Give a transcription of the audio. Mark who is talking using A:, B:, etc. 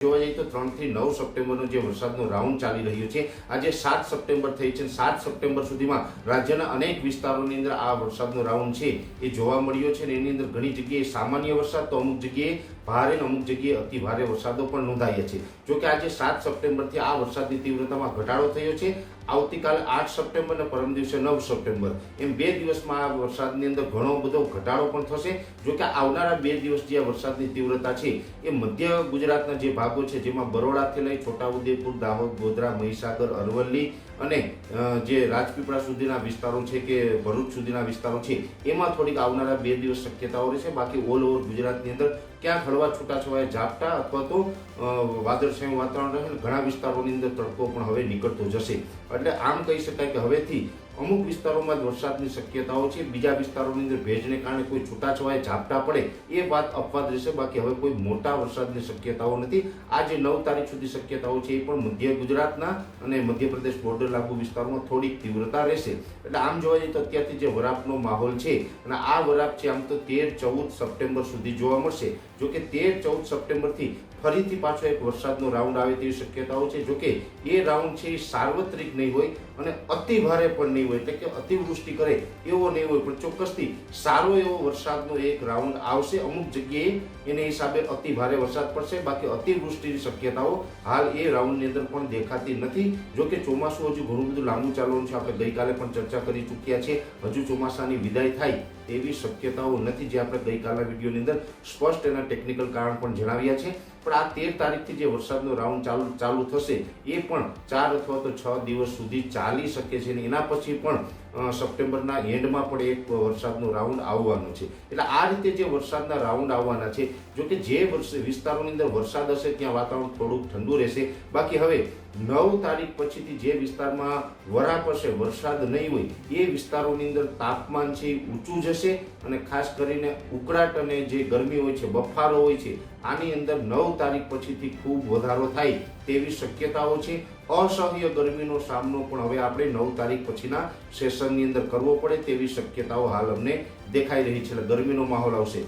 A: જોવા જઈએ તો ત્રણથી નવ સપ્ટેમ્બરનો જે વરસાદનો રાઉન્ડ ચાલી રહ્યો છે, આજે સાત સપ્ટેમ્બર થઈ છે સાત સપ્ટેમ્બર સુધીમાં રાજ્યના અનેક વિસ્તારોની અંદર આ વરસાદનો રાઉન્ડ છે એ જોવા મળ્યો છે અને એની અંદર ઘણી જગ્યાએ સામાન્ય વરસાદ તો અમુક જગ્યાએ ભારે અને અમુક જગ્યાએ અતિ ભારે વરસાદો પણ નોંધાયા છે. જોકે આજે સાત સપ્ટેમ્બરથી આ વરસાદની તીવ્રતામાં ઘટાડો થયો છે. આવતીકાલે આઠ સપ્ટેમ્બર અને પરમ દિવસે નવ સપ્ટેમ્બર. એમ બે દિવસમાં આ વરસાદની અંદર ઘણો બધો ઘટાડો પણ થશે. જોકે આવનારા બે દિવસ જે આ વરસાદની તીવ્રતા છે. એ મધ્ય ગુજરાતના જે ભાગો છે, જેમાં બરોડાથી લઈ છોટાઉદેપુર, દાહોદ, ગોધરા, મહીસાગર, અરવલ્લી અને જે રાજપીપળા સુધીના વિસ્તારો છે કે ભરૂચ સુધીના વિસ્તારો છે, એમાં થોડીક આવનારા બે દિવસ શક્યતાઓ રહેશે. બાકી ઓલ ઓવર ગુજરાતની અંદર ક્યાંક હળવા છૂટાછવાયા ઝાપટા અથવા તો વાદળછાયું વાતાવરણ રહે ઘણા વિસ્તારોની અંદર તડકો પણ હવે નીકળતો જશે. એટલે આમ કહી શકાય કે હવેથી અમુક વિસ્તારોમાં વરસાદની શક્યતાઓ છે. બીજા વિસ્તારોની અંદર ભેજને કારણે કોઈ છૂટાછવાયા ઝાપટા પડે એ વાત અપવાદ રહેશે. બાકી હવે કોઈ મોટા વરસાદની શક્યતાઓ નથી. આજે નવ તારીખ સુધી શક્યતાઓ છે એ પણ મધ્ય ગુજરાતના અને મધ્યપ્રદેશ બોર્ડર લાગુ વિસ્તારોમાં થોડીક તીવ્રતા રહેશે. એટલે આમ જોવા જઈએ તો અત્યારથી જે વરાપનો માહોલ છે અને આ વરાપ છે આમ તો તેર ચૌદ સપ્ટેમ્બર સુધી જોવા મળશે. જો કે તેર ચૌદ સપ્ટેમ્બરથી ફરીથી પાછો એક વરસાદનો રાઉન્ડ આવે તેવી શક્યતાઓ છે. જોકે એ રાઉન્ડ છે એ સાર્વત્રિક નહીં હોય અને અતિ ભારે પણ નહીં હોય. એટલે કે અતિવૃષ્ટિ કરે એવો નહીં હોય. પણ ચોક્કસથી સારો એવો વરસાદનો એક રાઉન્ડ આવશે. અમુક જગ્યાએ એને હિસાબે અતિ ભારે વરસાદ પડશે. બાકી અતિવૃષ્ટિની શક્યતાઓ હાલ એ રાઉન્ડની અંદર પણ દેખાતી નથી. જોકે ચોમાસું હજુ ઘણું બધું લાંબુ ચાલવાનું છે. આપણે ગઈકાલે પણ ચર્ચા કરી ચૂક્યા છે હજુ ચોમાસાની વિદાય થાય એવી શક્યતાઓ નથી જે આપણે ગઈકાલના વિડીયોની અંદર સ્પષ્ટ એના ટેકનિકલ કારણ પણ જણાવ્યા છે. પણ આ તેર તારીખથી જે વરસાદનો રાઉન્ડ ચાલુ ચાલુ થશે એ પણ ચાર અથવા તો છ દિવસ સુધી ચાલી શકે છે. અને એના પછી પણ સપ્ટેમ્બરના એન્ડમાં પણ એક વરસાદનો રાઉન્ડ આવવાનો છે. એટલે આ રીતે જે વરસાદના રાઉન્ડ આવવાના છે, જો કે જે વિસ્તારોની અંદર વરસાદ હશે, ત્યાં વાતાવરણ થોડુંક ઠંડુ રહેશે. બાકી હવે નવ તારીખ પછીથી જે વિસ્તારમાં વરાપ હશે, વરસાદ નહીં હોય, એ વિસ્તારોની અંદર તાપમાન છે ઊંચું જશે અને ખાસ કરીને ઉકળાટ અને જે ગરમી હોય છે, બફારો હોય છે, આની અંદર નવ તારીખ પછીથી ખૂબ વધારો થાય તેવી શક્યતાઓ છે. અસહ્ય ગરમીનો સામનો પણ હવે આપણે નવ તારીખ પછીના સેશનની અંદર કરવો પડે તેવી શક્યતાઓ હાલ અમને દેખાઈ રહી છે. એટલે ગરમીનો માહોલ આવશે.